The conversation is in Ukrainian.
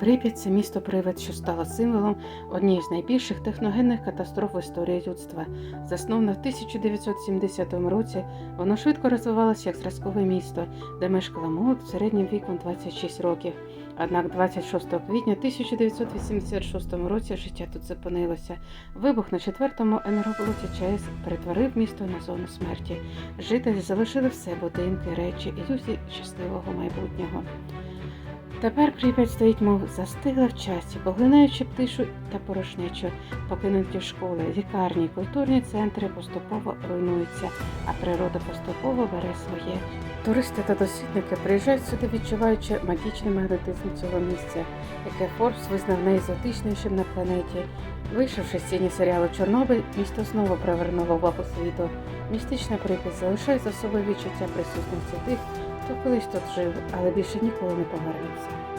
Прип'ять це місто привид, що стало символом однієї з найбільших техногенних катастроф в історії людства. Засноване в 1970 році, воно швидко розвивалося як зразкове місто, де мешкала молодь середнім віком 26 років. Однак 26 квітня 1986 році життя тут зупинилося. Вибух на четвертому енергоблоці ЧАЕС перетворив місто на зону смерті. Жителі залишили все будинки, речі, ілюзії щасливого майбутнього. Тепер Прип'ять стоїть, мов застигла в часі, поглинаючи тишу та порожнечу, покинуті школи, лікарні, культурні центри поступово руйнуються, а природа поступово бере своє. Туристи та дослідники приїжджають сюди, відчуваючи магічний магнетизм цього місця, яке Форбс визнав найекзотичнішим на планеті. Вийшовши з тіні серіалу Чорнобиль, місто знову привернуло увагу світу. Містична Прип'ять залишає за собою відчуття присутності тих, хто колись тут жив, але більше ніколи не повернеться.